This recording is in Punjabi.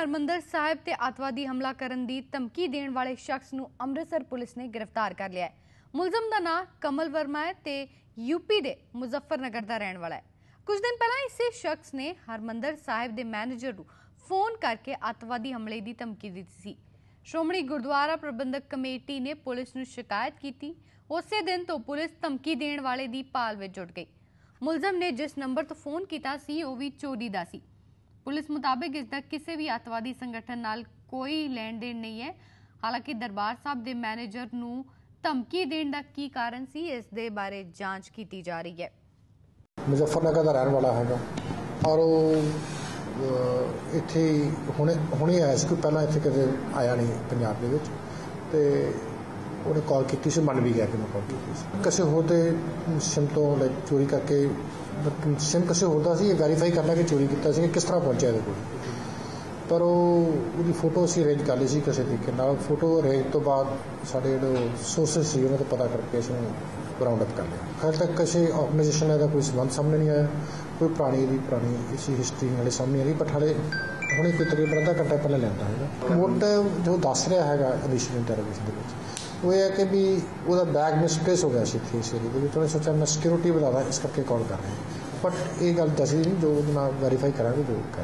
ਹਰਮੰਦਰ ਸਾਹਿਬ ਤੇ ਅੱਤਵਾਦੀ ਹਮਲਾ ਕਰਨ ਦੀ ਧਮਕੀ ਦੇਣ ਵਾਲੇ ਸ਼ਖਸ ਨੂੰ ਅੰਮ੍ਰਿਤਸਰ ਪੁਲਿਸ ਨੇ ਗ੍ਰਿਫਤਾਰ ਕਰ ਲਿਆ ਹੈ। ਮੁਲਜ਼ਮ ਦਾ ਨਾਂ ਕਮਲ ਵਰਮਾ ਹੈ ਤੇ ਯੂਪੀ ਦੇ ਮੁਜ਼ੱਫਰਨਗਰ ਦਾ ਰਹਿਣ ਵਾਲਾ ਹੈ। ਕੁਝ ਦਿਨ ਪਹਿਲਾਂ ਇਸੇ ਸ਼ਖਸ ਨੇ ਹਰਮੰਦਰ ਸਾਹਿਬ ਦੇ ਮੈਨੇਜਰ ਨੂੰ ਫੋਨ ਕਰਕੇ ਅੱਤਵਾਦੀ ਹਮਲੇ ਦੀ ਧਮਕੀ ਦਿੱਤੀ ਸੀ। ਸ਼੍ਰੋਮਣੀ ਗੁਰਦੁਆਰਾ ਪ੍ਰਬੰਧਕ ਕਮੇਟੀ ਨੇ ਪੁਲਿਸ ਨੂੰ ਸ਼ਿਕਾਇਤ ਕੀਤੀ। ਉਸੇ ਦਿਨ ਤੋਂ ਪੁਲਿਸ ਧਮਕੀ ਦੇਣ ਵਾਲੇ ਦੀ ਭਾਲ ਵਿੱਚ ਜੁਟ ਗਈ। ਮੁਲਜ਼ਮ ਨੇ ਜਿਸ ਨੰਬਰ ਤੋਂ ਫੋਨ ਕੀਤਾ ਸੀ, ਉਹ ਵੀ ਚੋਰੀ ਦਾ ਸੀ। ਪੁਲਿਸ ਮੁਤਾਬਕ ਇਸ ਦਾ ਕਿਸੇ ਵੀ ਅੱਤਵਾਦੀ ਸੰਗਠਨ ਨਾਲ ਕੋਈ ਲੈਣ ਦੇਣ ਨਹੀਂ ਹੈ। ਹਾਲਾਂਕਿ ਦਰਬਾਰ ਸਾਹਿਬ ਦੇ ਮੈਨੇਜਰ ਨੂੰ ਧਮਕੀ ਦੇਣ ਦਾ ਕੀ ਕਾਰਨ ਸੀ ਇਸ ਦੇ ਬਾਰੇ ਜਾਂਚ ਕੀਤੀ ਜਾ ਰਹੀ ਹੈ। ਮੁਜ਼ੱਫਰਨਗਰ ਦਾ ਰਹਿਣ ਵਾਲਾ ਹੈਗਾ। ਔਰ ਉਹ ਅਹ, ਇੱਥੇ ਹੁਣੇ ਹੁਣੇ ਆਇਆ ਸੀ ਕੋਈ ਪਹਿਲਾਂ ਇੱਥੇ ਕਦੇ ਆਇਆ ਨਹੀਂ ਪੰਜਾਬ ਦੇ ਵਿੱਚ। ਤੇ ਉਹਨੇ ਕਾਲ ਕੀਤੀ ਸੀ, ਮੰਨ ਵੀ ਗਿਆ ਕਿ ਮੈਂ ਕਾਲ ਕੀਤੀ ਸੀ। ਕਿਸੇ ਹੋਰ ਦੇ ਸਿਮ ਤੋਂ ਲਾਈਕ ਚੋਰੀ ਕਰਕੇ ਸਿਮ ਕਿਸੇ ਹੋਰ ਦਾ ਸੀ, ਇਹ ਵੈਰੀਫਾਈ ਕਰਨਾ ਕਿ ਚੋਰੀ ਕੀਤਾ ਸੀ, ਕਿ ਕਿਸ ਤਰ੍ਹਾਂ ਪਹੁੰਚਿਆ ਇਹਦੇ ਕੋਲ। ਪਰ ਉਹ, ਉਹਦੀ ਫੋਟੋ ਅਸੀਂ ਅਰੇਂਜ ਕਰ ਲਈ ਸੀ ਕਿਸੇ ਤਰੀਕੇ ਨਾਲ। ਫੋਟੋ ਅਰੇਂਜ ਤੋਂ ਬਾਅਦ ਸਾਡੇ ਜਿਹੜੇ ਸੋਰਸਸ ਸੀ, ਉਹਨਾਂ ਤੋਂ ਪਤਾ ਕਰਕੇ ਅਸੀਂ ਰਾਉਂਡ ਅਪ ਕਰ ਲਿਆ। ਹਾਲੇ ਤੱਕ ਕਿਸੇ ਆਰਗੇਨਾਈਜੇਸ਼ਨ ਦਾ ਕੋਈ ਸੰਬੰਧ ਸਾਹਮਣੇ ਨਹੀਂ ਆਇਆ। ਕੋਈ ਪੁਰਾਣੀ ਦੀ ਪੁਰਾਣੀ ਇਸੀ ਹਿਸਟਰੀ ਨਾਲੇ ਸਾਹਮਣੇ ਆ ਰਹੀ ਬਟ ਹਾਲੇ ਹੁਣੇ ਕੋਈ ਤਕਰੀਬਨ ਅੱਧਾ ਘੰਟਾ ਪਹਿਲਾਂ ਲੈਂਦਾ ਹੈਗਾ ਮੋਟਿਵ ਜੋ ਦੱਸ ਰਿਹਾ ਹੈਗਾ ਇਨੀਸ਼ੀਅਲ ਇੰਟਰੋਗੇਸ਼ਨ ਦੇ ਵਿੱਚ। ਉਹ ਇਹ ਹੈ ਕਿ ਵੀ ਉਹਦਾ ਬੈਗ ਮਿਸਪਲੇਸ ਹੋ ਗਿਆ ਸੀ ਇੱਥੇ ਇਸ ਦੇ ਵਿੱਚ। ਉਹਨੇ ਸੋਚਿਆ ਮੈਂ ਸਿਕਿਉਰਿਟੀ ਵਧਾਦਾ ਇਸ ਕਰਕੇ ਕਾਲ ਕਰ ਰਿਹਾ ਬਟ ਇਹ ਗੱਲ ਦੱਸੀ ਨਹੀਂ, ਜੋ ਉਹਦੇ ਨਾਲ ਵੈਰੀਫਾਈ ਕਰਾਂਗੇ, ਜੋ ਕਰ